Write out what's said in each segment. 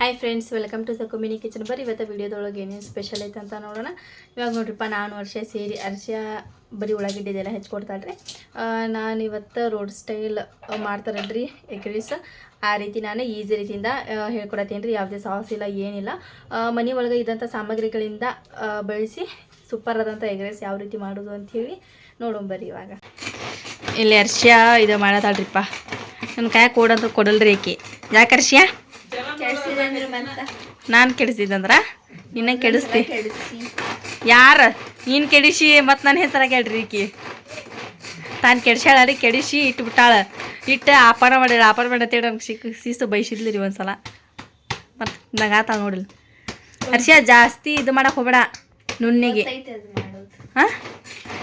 Hi friends welcome to ಸಕುಮಿನಿ kitchen ಬರ್ರಿ ಇವತ್ತು ವೀಡಿಯೋದೊಳಗೆ ಏನೇನು ಸ್ಪೆಷಲ್ ಐತೆ ಅಂತ ನೋಡೋಣ. ಇವಾಗ ನೋಡ್ರಿಪ್ಪ, ನಾನು ವರ್ಷ ಸೇರಿ, ಅರ್ಶಿಯ ಬರೀ ಉಳ್ಳಾಗಡ್ಡಿ ಇದೆಲ್ಲ ಹೆಚ್ಚಿಕೊಡ್ತಾಳ್ರಿ ನಾನು ಇವತ್ತು ರೋಡ್ ಸ್ಟೈಲ್ ಮಾಡ್ತಾರಲ್ರಿ ಎಗ್ ರೈಸ್ ಆ ರೀತಿ ನಾನು ಈಸಿ ರೀತಿಯಿಂದ ಹೇಳ್ಕೊಡತ್ತೀನಿ ರೀ ಯಾವುದೇ ಸಾಸ್ ಇಲ್ಲ, ಏನಿಲ್ಲ. ಮನೆ ಒಳಗೆ ಇದ್ದಂಥ ಸಾಮಗ್ರಿಗಳಿಂದ ಬೆಳೆಸಿ ಸೂಪರ್ ಆದಂಥ ಎಗ್ ರೈಸ್ ಯಾವ ರೀತಿ ಮಾಡೋದು ಅಂಥೇಳಿ ನೋಡೋಣ ಬರ್ರಿ ಇವಾಗ. ಇಲ್ಲಿ ಅರ್ಶಿಯ ಇದು ಮಾಡತಾಳ್ರಿಪ್ಪ ನನ್ನ ಕಾಯ ಕೊಡೋದು ಕೊಡಲ್ರಿ ಯಾಕೆ ಯಾಕೆ ಅರ್ಶಿಯ? ನಾನು ಕೆಡಿಸಿದಂದ್ರ ನಿನ್ನ ಕೆಡಿಸ್ತಿ. ಯಾರ? ನೀನು ಕೆಡಿಸಿ ಮತ್ತು ನನ್ನ ಹೆಸರ ಕೇಳ್ರಿ ಈಕಿ. ತಾನು ಕೆಡ್ಸ್ಯಾಳ ಕೆಡಿಸಿ ಇಟ್ಬಿಟ್ಟಾಳ ಇಟ್ಟು ಆಪಾರ ಮಾಡ್ಯಾಳ ಆಪಾರ ಮಾಡತ್ತೇಳಿ ನಮ್ಗೆ ಸಿಕ್ ಸೀಸು ಬೈಸಿದ್ಲಿ ರೀ ಒಂದ್ಸಲ. ಮತ್ತು ನಗಾತ ನೋಡಿಲ್ಲ ಹರ್ಷ ಜಾಸ್ತಿ ಇದು ಮಾಡಕ್ಕೆ ಹೋಗ್ಬೇಡ ನುಣ್ಣಿಗೆ. ಹಾಂ?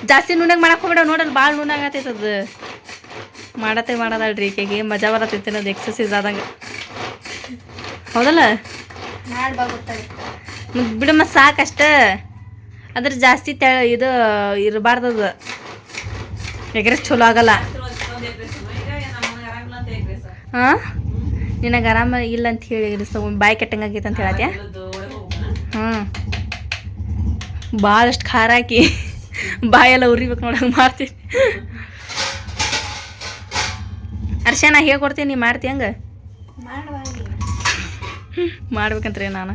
ಜಾಸ್ತಿ ನುಣ್ಣಗೆ ಮಾಡಕ್ಕೆ ಹೋಗ್ಬೇಡ ನೋಡಲ್ಲ ಭಾಳ ನುಣ್ಣಾಗತ್ತೈತದ ಅದು. ಮಾಡತ್ತೆ ಮಾಡೋದಲ್ರಿ ಈಕೆಗೆ. ಮಜಾ ಬರತ್ತೈತೆ ಅನ್ನೋದು ಎಕ್ಸಸೈಸ್ ಆದಂಗೆ. ಹೌದಲ್ಲ? ಮತ್ತ್ ಬಿಡಮ್ಮ ಸಾಕಷ್ಟ ಅದ್ರ ಜಾಸ್ತಿ ತೆ ಇದು ಇರಬಾರ್ದದು. ಎಗ್ರೆಸ್ ಚಲೋ ಆಗಲ್ಲ. ಹಾಂ ನಿನಗೆ ಆರಾಮ ಇಲ್ಲ ಅಂತ ಹೇಳಿ ಎಗ್ರೆಸ್ ತಗೊಂಡು ಬಾಯಿ ಕೆಟ್ಟಂಗಾಗೈತೆ ಅಂತ ಹೇಳತ್ತೆ ಹ್ಞೂ ಭಾಳಷ್ಟು ಖಾರ ಹಾಕಿ ಬಾಯೆಲ್ಲ ಉರಿಬೇಕು ನೋಡಂಗೆ ಮಾಡ್ತೀನಿ ಅರ್ಶ ನಾ ಹೇಳ್ಕೊಡ್ತೀನಿ ನೀ ಮಾಡ್ತಿ ಹಂಗೆ? ಮಾಡ್ಬೇಕಂತ್ರಿ ನಾನು.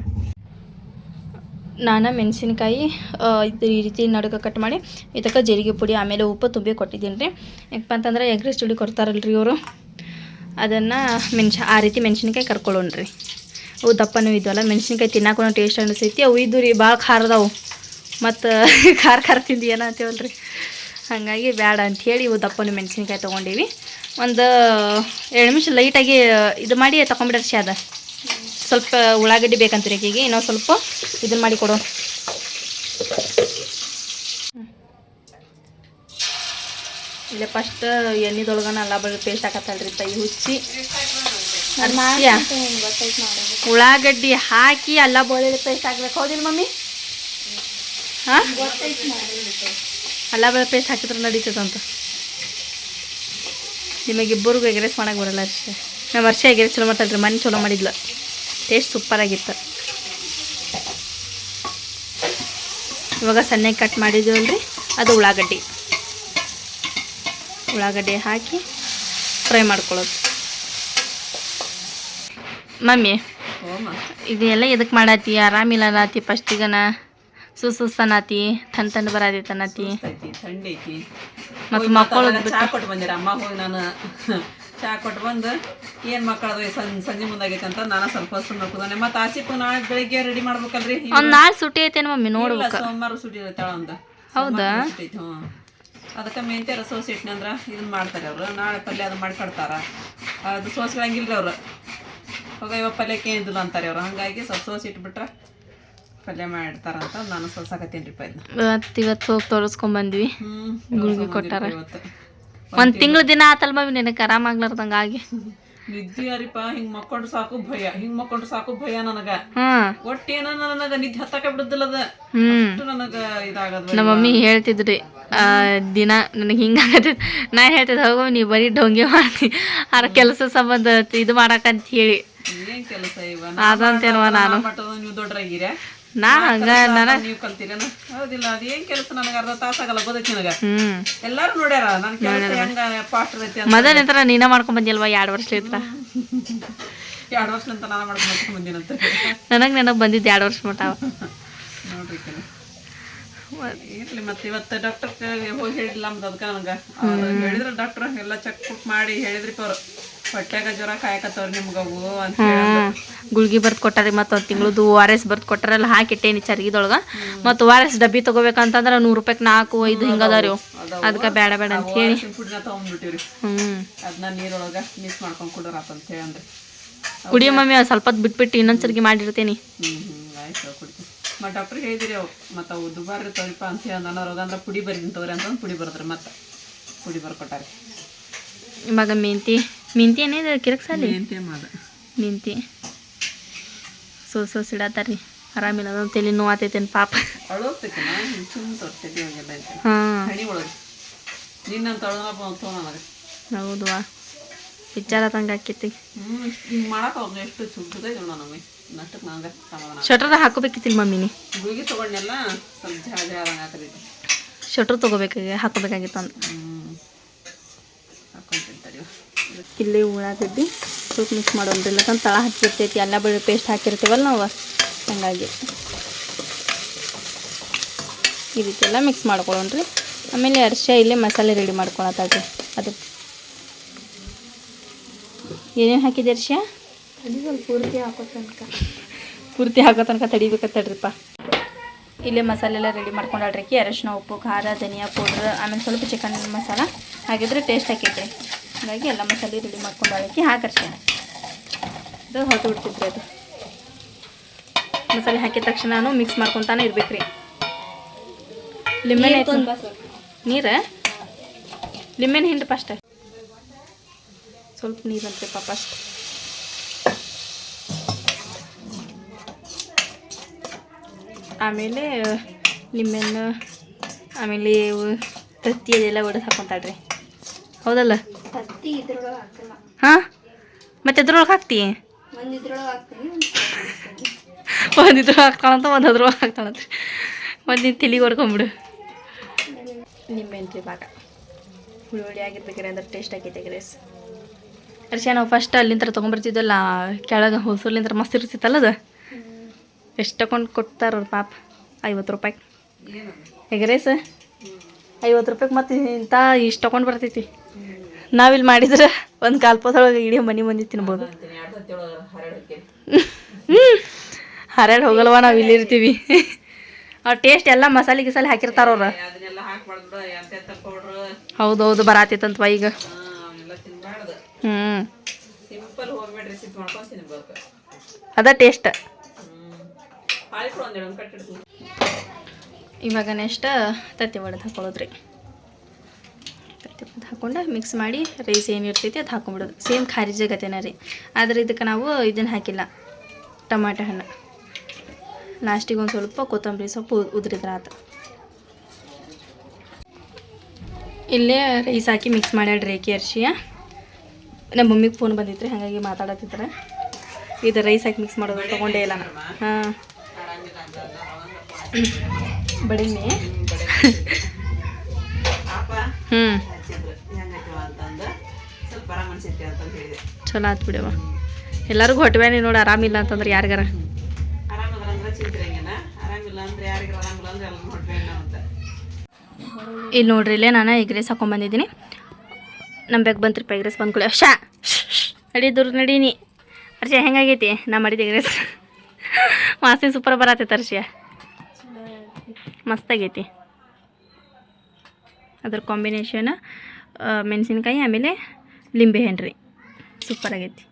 ನಾನು ಮೆಣಸಿನ್ಕಾಯಿ ಇದು ಈ ರೀತಿ ನಡುಕ ಕಟ್ ಮಾಡಿ, ಇದಕ್ಕೆ ಜೀರಿಗೆ ಪುಡಿ, ಆಮೇಲೆ ಉಪ್ಪು ತುಂಬಿ ಕೊಟ್ಟಿದ್ದೀನಿ ರೀ ಯಾಕಪ್ಪ ಅಂತಂದ್ರೆ ಎಗ್ ರೈಸ್ ಜೋಡಿ ಕೊಡ್ತಾರಲ್ರಿ ಇವರು. ಅದನ್ನು ಮೆಣಸ, ಆ ರೀತಿ ಮೆಣಸಿನ್ಕಾಯಿ ಕರ್ಕೊಳ್ಳೋಣ್ರಿ. ಅವು ದಪ್ಪನೂ ಇದ್ವಲ್ಲ, ಮೆಣಸಿನ್ಕಾಯಿ ತಿನ್ನಕ್ಕೂ ಟೇಸ್ಟ್ ಅನಿಸ್ತೈತಿ ಅವು ಇದ್ದು ರೀ ಭಾಳ ಖಾರ ಅದಾವು ಮತ್ತು ಖಾರ ಖಾರ ತಿಂದು ಏನೋ ಅಂತೀವಲ್ರಿ. ಹಾಗಾಗಿ ಬೇಡ ಅಂಥೇಳಿ ಇವು ದಪ್ಪನೂ ಮೆಣಸಿನ್ಕಾಯಿ ತೊಗೊಂಡೀವಿ. ಒಂದು, ಎರಡು ನಿಮಿಷ ಲೈಟಾಗಿ ಇದು ಮಾಡಿ ತೊಗೊಂಬಿಡ್ರಿ ಅದ ಸ್ವಲ್ಪ ಉಳ್ಳಾಗಡ್ಡಿ ಬೇಕಂತೀರಿ ಆಕೆಗೆ ಇನ್ನೊಂದು ಸ್ವಲ್ಪ ಇದನ್ನ ಮಾಡಿ ಕೊಡು ಇಲ್ಲೇ ಫಸ್ಟ್ ಎಣ್ಣೆದೊಳಗನ ಅಲ್ಲ ಬರೀ ಪೇಸ್ಟ್ ಹಾಕತ್ತಲ್ರಿ ತೈ ಹುಚ್ಚಿ. ಉಳ್ಳಾಗಡ್ಡಿ ಹಾಕಿ ಅಲ್ಲ ಬೆಳ್ಳುಳ್ಳಿ ಪೇಸ್ಟ್ ಹಾಕ್ಬೇಕು. ಹೌದಿಲ್ಲ ಮಮ್ಮಿ? ಹಾಂ? ಅಲ್ಲ ಬೆಳ್ಳುಳ್ಳಿ ಪೇಸ್ಟ್ ಹಾಕಿದ್ರೆ ನಡೀತದಂತ. ನಿಮಗಿಬ್ಬರಿಗೂ ಎಗ್ರೆಸ್ ಮಾಡಕ್ಕೆ ಬರಲ್ಲ ಅಷ್ಟೇ. ನಮ್ಮ ವರ್ಷ ಎಗ್ರೆಸ್ ಚಲೋ ಮಾಡ್ತಲ್ರಿ ಮನೆ ಚಲೋ ಮಾಡಿದ್ಲು. ಟೇಸ್ಟ್ ಸೂಪರಾಗಿತ್ತು ಇವಾಗ ಸಣ್ಣಗೆ ಕಟ್ ಮಾಡಿದ್ದೀವಲ್ರಿ ಅದು ಉಳ್ಳಾಗಡ್ಡಿ. ಉಳ್ಳಾಗಡ್ಡಿ ಹಾಕಿ ಫ್ರೈ ಮಾಡ್ಕೊಳ್ಳೋದು. ಮಮ್ಮಿ ಇದೆಲ್ಲ ಎದಕ್ಕೆ ಮಾಡತ್ತಿ ಆರಾಮಿಲ್ಲ ಅನ್ನತಿ ಫಸ್ಟಿಗನ ಸುಸುಸ್ತನತಿ ತನ್ ತಂದು ಬರತೈತೆ ಅನ್ನತಿ ಮತ್ತೆ ಮಕ್ಕಳು ಚಾ ಕೊಟ್ಟು ಬಂದಿರ ಅಮ್ಮ ಹೋಗಿ ನಾನು ಚಾ ಕೊಟ್ಟು ಬಂದು ಏನು ಮಕ್ಕಳದು ಸಂಜೆ ಸಂಜೆ ಮುಂದಾಗೈತೆ ಅಂತ ನಾನು ಸ್ವಲ್ಪ ಸುಮ್ಮನೆ ನೋಡ್ಕೊದಾನೆ ಮತ್ತೆ ಆಸಿಪು ನಾಳೆ ಬೆಳಿಗ್ಗೆ ರೆಡಿ ಮಾಡ್ಬೇಕಲ್ರಿ? ನಾಳೆ ಸುಟಿ ಐತೇನು ಮಮ್ಮಿ ನೋಡ್ಬೇಕು. ಸೋಮವಾರ ಸುಟಿ ಇರ್ತಾಳ ಒಂದು. ಹೌದಾ? ಹ್ಞೂ ಅದಕ್ಕೆ ಮೆಂತ್ಯ ರಸ ಸಿಟ್ಟಿನ ಅಂದ್ರೆ ಇದನ್ನ ಮಾಡ್ತಾರೆ ಅವರು. ನಾಳೆ ಪಲ್ಯ ಅದು ಮಾಡ್ಕೊಡ್ತಾರ. ಅದು ಸೋಸ್ಕೊಳಂಗಿಲ್ರಿ ಅವರು. ಹೋಗ ಇವಾಗ ಪಲ್ಯಕ್ಕೆ ಇದಿಲ್ಲ ಅಂತಾರೆ ಅವರು. ಹಂಗಾಗಿ ಸ್ವಲ್ಪ ಸೋಸಿ ಇಟ್ಬಿಟ್ರೆ ಪಲ್ಯ ಮಾಡಿರ್ತಾರಂತ ನಾನು ಸೋಸಾಕತ್ತೀನಿ ರೀ ಪಲ್ಯ ಇವತ್ತು ಹೋಗಿ ತೋರಿಸ್ಕೊಂಡ್ಬಂದ್ವಿ ಗುಳ್ಗಿ ಕೊಟ್ಟಾರ. ಇವತ್ತು. ಒಂದು ತಿಂಗಳ ದಿನ ಆತಲ್ ಮಮ್ಮಿ ನಿನಗೆ ಆರಾಮಾಗ್ಲಾರ್ದಂಗೆ ಆಗಿ. ನಿದ್ದೆ ಅರಿಪ ಹಿಂಗ್ ಮಕ್ಕೊಂಡ್ರು ಸಾಕು ಭಯ ಹಿಂಗ್ ಮಕ್ಕೊಂಡ್ರು ಸಾಕು ಭಯ ನನಗ. ಹ್ಮ್ ಒಟ್ಟು ಏನೋ ನನಗ ನಿದ್ದೆ ಹತ್ತಕ ಬಿಡುದಿಲ್ಲ ಅದ. ಅಷ್ಟು ನನಗ ಇದಾಗದ ನಮ್ಮ ಮಮ್ಮಿ ಹೇಳ್ತಿದ್ರಿ ಆ, ದಿನ ನನಗೆ ಹಿಂಗಾಗತ್ತೆ ನಾ ಹೇಳ್ತಿದ್ದೆ ಹೋಗೋ ನೀ ಬರೀ ಡೊಂಗೆ ಮಾಡ್ತಿ ಆರ ಕೆಲಸ ಸಂಬಂಧ ಇದು ಮಾಡಕ್ಕಂತ ಹೇಳಿ. ಏನ್ ಕೆಲಸ ಇವ? ಅದಂತೇನವ ನಾನು. ನೀವು ದೊಡ್ಡರಾಗಿರ ನಾ ಹಂಗ ನನ್ನ ನೀವು ಕಲ್ತೀರೇನ ಹೌದಿಲ್ಲ ಅದೇನ್ ಕೆಲಸ ನನಗೆ ಅರ್ಧ ತಾಸಾಗಲ್ಲ ಹ್ಮ್. ಎಲ್ಲಾರು ನೋಡ್ಯಾರ ನನ್ ಕೆಲಸ ಹೆಂಗ ಪಾಸ್ಟರ್ ಐತಿ ಅಂತ. ಮೊದಲ ನಂತರ ನೀನ ಮಾಡ್ಕೊಂಡ್ ಬಂದಿಲ್ವಾ ಎರಡು ವರ್ಷ ಇತ್ತ ಎರಡು ವರ್ಷ ನಂತರ ನಾನು ಮಾಡ್ಕೊಂಡು ಬಂದಿನಂತ ನನಗೆ ನನಗೆ ಬಂದಿದ್ದು ಎರಡು ವರ್ಷ ಮಟ್ಟ ನೋಡ್ರಿ ಇರ್ಲಿ ಮತ್ತೆ ಇವತ್ತು ಡಾಕ್ಟರ್ ಹೋಗಿ ಹೇಳಿಲ್ಲ ನಮ್ದು ಅದಕ್ಕೆ ನನಗೆ. ಹೇಳಿದ್ರೆ ಡಾಕ್ಟರ್ ಎಲ್ಲ ಚೆಕ್ ಮಾಡಿ ಹೇಳಿದ್ರಿ ಅವ್ರು. ಹೊಟ್ಯಾಗ ಜ್ವರ ಕಾಯಕತ್ತವ್ರಿ ನಿಮ್ಗವು ಅಂತ ಗುಳ್ಗಿ ಬರ್ದು ಕೊಟ್ಟಾರಿ ಮತ್ತು ಒಂದು ತಿಂಗಳದು ಓ ಆರ್ ಎಸ್ ಬರ್ದು ಕೊಟ್ಟಾರಲ್ಲ ಹಾಕಿಟ್ಟೇನಿ ಚರ್ಗಿದೊಳಗೆ. ಮತ್ತು ಓ ಆರ್ ಎಸ್ ಡಬ್ಬಿ ತೊಗೋಬೇಕಂತಂದ್ರೆ ನೂರು ರೂಪಾಯಿಗೆ ನಾಲ್ಕು ಐದು ಹಿಂಗೆ ಅದಾರಿ ಅದಕ್ಕೆ ಬೇಡ ಬೇಡ ಅಂತ ಹೇಳಿ. ಹ್ಞೂ ಅದನ್ನ ನೀರೊಳಗೆ ಮಿಸ್ ಮಾಡ್ಕೊಂಡು ಕುಡೋರಾತ ಅಂತ ಹೇಳಿ ಅಂದ್ರೆ ಕುಡಿ ಮಮ್ಮಿ ಸ್ವಲ್ಪ ಬಿಟ್ಬಿಟ್ಟು ಇನ್ನೊಂದು ಸರ್ಗಿ ಮಾಡಿರ್ತೀನಿ. ಹ್ಞೂ ಆಯ್ತು ಕುಡಿತೀನಿ ಮತ್ತು ಡಾಕ್ಟರ್ ಹೇಳಿದಿರಿ ಅವು. ಮತ್ತು ಅವು ದುಬಾರಿ ತೋರಿಪ್ಪ ಅಂತ ಹೇಳಿ ಅಂದ್ರೆ ಪುಡಿ ಬರೀತೀನಿ ತಗೋರಿ ಅಂತಂದು ಪುಡಿ ಬರ್ದ್ರಿ ಮತ್ತೆ. ಪುಡಿ ಬರ್ಕೊಟ್ಟಾರೆ. ಇವಾಗ ಮೆಂತಿ. ಮೆಂತಿ ಏನಿದೆ ಕಿರಕ್ ಸಾಲಿ ಮಿಂತಿ ಸೋ ಸೊ ಸೊ ಸಿಡತ್ತಾರ್ರಿ ಆರಾಮಿಲ್ಲ ಅದೊಂದು ತಲೆ ನೋವು ಆತೈತೇನು ಪಾಪ ಹೌದವಾ ವಿಚಾರ ತಂಗ ಆಕೈತಿ ಶಟ್ರ ಹಾಕೋಬೇಕಿತ್ತಿಲ್ಲ ಮಮ್ಮಿನಿ ಶಟ್ರ್ ತಗೋಬೇಕಾಗಿ ಹಾಕೋಬೇಕಾಗಿತ್ತು ಅಂತ ಇಲ್ಲಿ ಉಳ್ಳಾಗಡ್ಡಿ ಸ್ವಲ್ಪ ಮಿಕ್ಸ್ ಮಾಡೋಣ್ರಿ ಇಲ್ಲಕಂದ್ರೆ ತಳ ಹಚ್ಚಿರ್ತೈತಿ. ಎಲ್ಲ ಬೆಳೆ ಪೇಸ್ಟ್ ಹಾಕಿರ್ತೀವಲ್ಲ ನಾವು. ಹಂಗಾಗಿ ಈ ರೀತಿ ಎಲ್ಲ ಮಿಕ್ಸ್ ಮಾಡ್ಕೊಳ್ಳೋಣ್ರಿ. ಆಮೇಲೆ ಅರಿಶಿನ ಇಲ್ಲೇ ಮಸಾಲೆ ರೆಡಿ ಮಾಡ್ಕೊಳತ್ತಾಳ್ರಿ ಅದು. ಏನೇನು ಹಾಕಿದೆ ಸ್ವಲ್ಪ ಪೂರ್ತಿ ಹಾಕೋ ತನಕ ಪೂರ್ತಿ ಹಾಕೋ ತನಕ ತಡಿಬೇಕತ್ತಡ್ರಿಪ್ಪ ಇಲ್ಲೇ ಮಸಾಲೆ ಎಲ್ಲ ರೆಡಿ ಮಾಡ್ಕೊಂಡಾಳ್ರಿ ಅರಶಿನ ಉಪ್ಪು, ಖಾರ, ಧನಿಯಾ, ಪೌಡ್ರ್, ಆಮೇಲೆ ಸ್ವಲ್ಪ ಚಿಕನ್ ಮಸಾಲ ಹಾಕಿದ್ರೆ ಟೇಸ್ಟ್ ಹಾಕೈತ್ರಿ ಹಾಗಾಗಿ ಎಲ್ಲ ಮಸಾಲೆ ರೆಡಿ ಮಾಡ್ಕೊಂಡಾಳಕಿ ಹಾಕರ್ಸಿ ಅದು ಹೊತ್ತು ಬಿಡ್ತಿದ್ರಿ ಅದು. ಮಸಾಲೆ ಹಾಕಿದ ತಕ್ಷಣ ನಾನು ಮಿಕ್ಸ್ ಮಾಡ್ಕೊತಾನೆ ಇರ್ಬೇಕ್ರಿ. ಲಿಂಬೆನ ನೀರ ಲಿಂಬೆನ ಹಿಂಡ್ರಿ ಫಸ್ಟ್ ಸ್ವಲ್ಪ. ನೀರು? ಅಂತ್ರಿಪ್ಪ ಫಸ್ಟ್ ಆಮೇಲೆ ನಿಮ್ಮೆಣ್ಣು ಆಮೇಲೆ ತತ್ತಿ ಅದೆಲ್ಲ ಒಡೆದು ಹಾಕೊತಾಳ್ರಿ. ಹೌದಲ್ಲ? ಹತ್ತಿ ಇದ್ರೊಳಗೆ ಹಾಕಲ್ಲ. ಹಾಂ? ಮತ್ತೆ ಅದ್ರೊಳಗೆ ಹಾಕ್ತಿ? ಒಂದು ಇದ್ರೊಳಗೆ ಹಾಕ್ತೀನಿ. ಒಂದು ಇದ್ರೊಳಗೆ ಹಾಕ್ತಾಳಂತ ಒಂದು ಅದ್ರೊಳಗೆ ಹಾಕ್ತಾಳಂತ. ಒಂದು ನಿನ್ನ ತಲೆಗೆ ಹೊಡ್ಕೊಂಬಿಡು. ನಿಂಬೆಹಣ್ಣು ರೀ ಭಾಗ. ಹುಳಿ ಆಗಿರ್ಬೇಕ್ರಿ ಅಂದ್ರೆ ಟೇಸ್ಟ್ ಆಗೈತೆ ಗ್ರೇಸ್ ಅರ್ಶಿಯ ನಾವು ಫಸ್ಟ್ ಅಲ್ಲಿಂದ ತೊಗೊಂಬರ್ತಿದ್ದಲ್ಲ ಕೆಳಗೆ ಹೊಸೂರ್ಲಿಂದ ಮಸ್ತ್ ಇರ್ತಿತ್ತಲ್ಲ ಅದು? ಎಷ್ಟು ತಗೊಂಡು ಕೊಡ್ತಾರ ಅವ್ರು ಪಾಪ? ಐವತ್ತು ರೂಪಾಯಿ. ಎಗ್ರೇಸ್ ಐವತ್ತು ರೂಪಾಯಿಗೆ ಮತ್ತೆ ಇಂಥ ಇಷ್ಟು ತೊಗೊಂಡು ಬರ್ತೈತಿ. ನಾವಿಲ್ಲಿ ಮಾಡಿದ್ರೆ ಒಂದು ಕಾಲ್ಪದೊಳಗೆ ಇಡೀ ಮನೆ ಮಂದಿ ತಿನ್ಬೋದು. ಹರ್ಯಾಡ್ ಹೋಗಲ್ವ ನಾವು ಇಲ್ಲಿ ಇರ್ತೀವಿ. ಅವ್ರ ಟೇಸ್ಟ್ ಎಲ್ಲ ಮಸಾಲೆ ಗಿಸಾಲೆ ಹಾಕಿರ್ತಾರ ಅವರು. ಅದನ್ನೆಲ್ಲ ಹೌದು ಹೌದೌದು ಬರಾತಿತ್ತಂತ ಈಗ. ಹ್ಞೂ ಹೋಮ್. ಅದ ಟೇಸ್ಟ್ ಇವಾಗ ನೆಕ್ಸ್ಟ್ ತತ್ತಿ ಒಡೆದು ಹಾಕೊಳ್ಳೋದ್ರಿ. ಹಾಕೊಂಡು ಮಿಕ್ಸ್ ಮಾಡಿ ರೈಸ್ ಏನು ಇರ್ತೈತಿ ಅದು ಹಾಕೊಂಡ್ಬಿಡೋದು ಸೇಮ್ ಖಾರಿ ಜಗತ್ತೇನ ರೀ. ಆದರೆ ಇದಕ್ಕೆ ನಾವು ಇದನ್ನು ಹಾಕಿಲ್ಲ. ಟಮಾಟೆ ಹಣ್ಣು. ಲಾಸ್ಟಿಗೆ ಒಂದು ಸ್ವಲ್ಪ ಕೊತ್ತಂಬರಿ ಸೊಪ್ಪು ಉದುರಿದ್ರೆ ಆತ. ಇಲ್ಲೇ ರೈಸ್ ಹಾಕಿ ಮಿಕ್ಸ್ ಮಾಡ್ಯಾಡ್ರಿ ರೇಖಿ ಅರ್ಶಿಯ ನಮ್ಮ ಮಮ್ಮಿಗೆ ಫೋನ್ ಬಂದಿತ್ತು ರೀ ಹಾಗಾಗಿ ಮಾತಾಡತ್ತಿದ್ರೆ. ಇದು ರೈಸ್ ಹಾಕಿ ಮಿಕ್ಸ್ ಮಾಡೋದು ತೊಗೊಂಡೇ ಇಲ್ಲ ನಾನು ಹಾಂ. ಬಡಿನಿ ಹ್ಞೂ ಅನ್ಸೈತಿ ಹೇಳಿದೆ ಚಲೋ ಆತ್ ಬಿಡವ ಎಲ್ಲರಿಗೂ ಹೊಟ್ಟೆ ಬ್ಯಾನಿ ನೋಡಿ ಆರಾಮಿಲ್ಲ ಅಂತಂದ್ರೆ ಯಾರಿಗಾರ? ಆರಾಮದ್ರ ಅಂದ್ರೆ ಚಿಂತೆ ಹಂಗೇನ ಆರಾಮಿಲ್ಲ ಅಂದ್ರೆ ಯಾರಿಗಾರ ಆರಾಮಿಲ್ಲ ಅಂದ್ರೆ ಎಲ್ಲ ಹೊಟ್ಟೆ ಅಂತ. ಇಲ್ಲಿ ನೋಡ್ರಿ ಇಲ್ಲೇ ನಾನು ಎಗ್ ರೈಸ್ ಹಾಕೊಂಡ್ಬಂದಿದ್ದೀನಿ ನಮ್ಮ ಬ್ಯಾಗ್ ಬಂತ್ರಿಪ್ಪ ಎಗ್ ರೈಸ್ ಬಂದ್ಕೊಳ್ಳಿ ಶಾ ನಡಿ ದೂರ ನಡೀನಿ ಅರ್ಷ ಹೆಂಗಾಗೈತಿ? ನಾ ಮಾಡಿದ ಎಗ್ ರೈಸ್ ವಾಸನೆ ಸೂಪರ್ ಬರತ್ತೈತೆ ಅರ್ಷಿಯ ಮಸ್ತಾಗೈತಿ. ಅದ್ರ ಕಾಂಬಿನೇಷನ್ ಮೆಣಸಿನ್ಕಾಯಿ ಆಮೇಲೆ ಲಿಂಬೆ ಹಣ್ಣು ರೀ. ಸೂಪರ್ ಆಗೈತಿ.